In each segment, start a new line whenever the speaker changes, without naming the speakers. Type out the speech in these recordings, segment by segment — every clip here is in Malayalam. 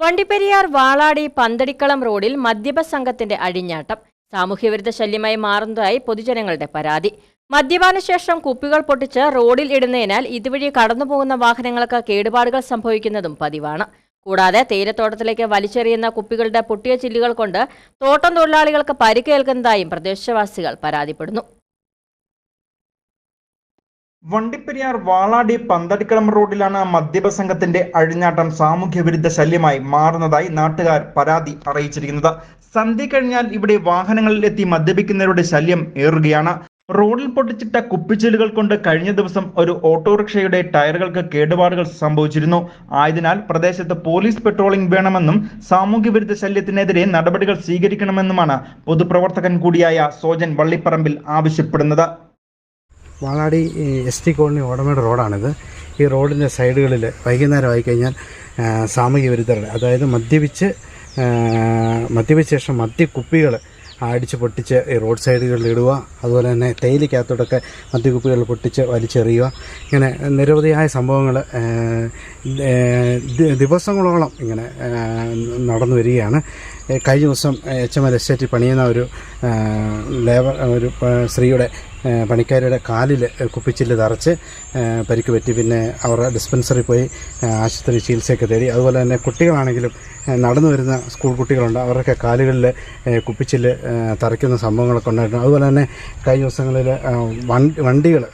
വണ്ടിപ്പെരിയാർ വാളാടി പന്തടിക്കളം റോഡിൽ മദ്യപ സംഘത്തിന്റെ അഴിഞ്ഞാട്ടം സാമൂഹ്യവിരുദ്ധ ശല്യമായി മാറുന്നതായി പൊതുജനങ്ങളുടെ പരാതി. മദ്യപാന ശേഷം കുപ്പികൾ പൊട്ടിച്ച് റോഡിൽ ഇടുന്നതിനാൽ ഇതുവഴി കടന്നുപോകുന്ന വാഹനങ്ങൾക്ക് കേടുപാടുകൾ സംഭവിക്കുന്നതും പതിവാണ്. കൂടാതെ തേയിലത്തോട്ടത്തിലേക്ക് വലിച്ചെറിയുന്ന കുപ്പികളുടെ പൊട്ടിയ ചില്ലുകൾ കൊണ്ട് തോട്ടം തൊഴിലാളികൾക്ക് പരിക്കേൽക്കുന്നതായും പ്രദേശവാസികൾ പരാതിപ്പെടുന്നു.
വണ്ടിപ്പെരിയാർ വാളാടി പന്തടിക്കളം റോഡിലാണ് മദ്യപ സംഘത്തിന്റെ അഴിഞ്ഞാട്ടം സാമൂഹ്യ വിരുദ്ധ ശല്യമായി മാറുന്നതായി നാട്ടുകാർ പരാതി അറിയിച്ചിരിക്കുന്നത്. സന്ധ്യ കഴിഞ്ഞാൽ ഇവിടെ വാഹനങ്ങളിൽ എത്തി മദ്യപിക്കുന്നവരുടെ ശല്യം ഏറുകയാണ്. റോഡിൽ പൊട്ടിച്ചിട്ട കുപ്പിച്ചിലുകൾ കൊണ്ട് കഴിഞ്ഞ ദിവസം ഒരു ഓട്ടോറിക്ഷയുടെ ടയറുകൾക്ക് കേടുപാടുകൾ സംഭവിച്ചിരുന്നു. ആയതിനാൽ പ്രദേശത്ത് പോലീസ് പെട്രോളിംഗ് വേണമെന്നും സാമൂഹ്യ വിരുദ്ധ ശല്യത്തിനെതിരെ നടപടികൾ സ്വീകരിക്കണമെന്നുമാണ് പൊതുപ്രവർത്തകൻ കൂടിയായ സോജൻ വള്ളിപ്പറമ്പിൽ ആവശ്യപ്പെടുന്നത്.
Valadi S T colony Odamedu റോഡാണിത്. ഈ റോഡിന്റെ സൈഡുകളിൽ വൈകുന്നേരം ആയിക്കഴിഞ്ഞാൽ സാമൂഹ്യ വിരുദ്ധരുടെ അതായത് മദ്യപിച്ച് മദ്യപിച്ച ശേഷം മദ്യക്കുപ്പികൾ അടിച്ച് പൊട്ടിച്ച് ഈ റോഡ് സൈഡുകളിൽ ഇടുക അതുപോലെ തന്നെ തേയിലക്കകത്തോടൊക്കെ മദ്യക്കുപ്പികൾ പൊട്ടിച്ച് വലിച്ചെറിയുക ഇങ്ങനെ നിരവധിയായ സംഭവങ്ങൾ ദിവസങ്ങളോളം ഇങ്ങനെ നടന്നു വരികയാണ്. കഴിഞ്ഞ ദിവസം എച്ച് എം എൽ എസ്റ്റേറ്റിൽ പണിയുന്ന ഒരു ലേബർ ഒരു സ്ത്രീയുടെ പണിക്കാരുടെ കാലിൽ കുപ്പിച്ചില്ല് തറച്ച് പരിക്ക് പറ്റി. പിന്നെ അവർ ഡിസ്പെൻസറി പോയി ആശുപത്രി ചികിത്സയൊക്കെ തേടി. അതുപോലെ തന്നെ കുട്ടികളാണെങ്കിലും നടന്നു വരുന്ന സ്കൂൾ കുട്ടികളുണ്ട്. അവരൊക്കെ കാലുകളിൽ കുപ്പിച്ചില്ല് തറയ്ക്കുന്ന സംഭവങ്ങളൊക്കെ ഉണ്ടായിട്ടുണ്ട്. അതുപോലെ തന്നെ കഴിഞ്ഞ ദിവസങ്ങളിൽ വണ്ടി വണ്ടികൾ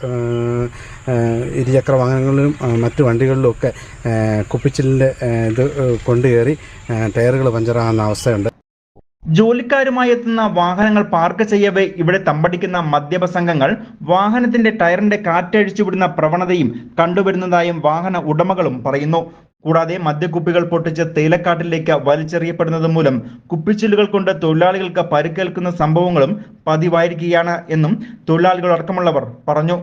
ഇരുചക്ര വാഹനങ്ങളിലും മറ്റു വണ്ടികളിലും ഒക്കെ ആ, കുപ്പിച്ചില്ലിന്റെ ഇത് കൊണ്ടുകയറി ടയറുകൾ പഞ്ചറാകുന്ന അവസ്ഥയുണ്ട്.
ജോലിക്കാരുമായി എത്തുന്ന വാഹനങ്ങൾ പാർക്ക് ചെയ്യവേ ഇവിടെ തമ്പടിക്കുന്ന മദ്യപ സംഘങ്ങൾ വാഹനത്തിന്റെ ടയറിന്റെ കാറ്റഴിച്ചുവിടുന്ന പ്രവണതയും കണ്ടുവരുന്നതായും വാഹന ഉടമകളും പറയുന്നു. കൂടാതെ മദ്യക്കുപ്പികൾ പൊട്ടിച്ച് തേയിലക്കാട്ടിലേക്ക് വലിച്ചെറിയപ്പെടുന്നത് മൂലം കുപ്പിച്ചില്ലുകൾ കൊണ്ട് തൊഴിലാളികൾക്ക് പരിക്കേൽക്കുന്ന സംഭവങ്ങളും പതിവായിരിക്കുകയാണ് എന്നും തൊഴിലാളികൾ അടക്കമുള്ളവർ പറഞ്ഞു.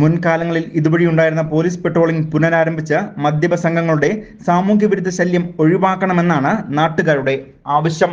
മുൻകാലങ്ങളിൽ ഇതുവഴി ഉണ്ടായിരുന്ന പോലീസ് പെട്രോളിംഗ് പുനരാരംഭിച്ച് മദ്യപ സംഘങ്ങളുടെ സാമൂഹ്യ വിരുദ്ധ ശല്യം ഒഴിവാക്കണമെന്നാണ് നാട്ടുകാരുടെ ആവശ്യം.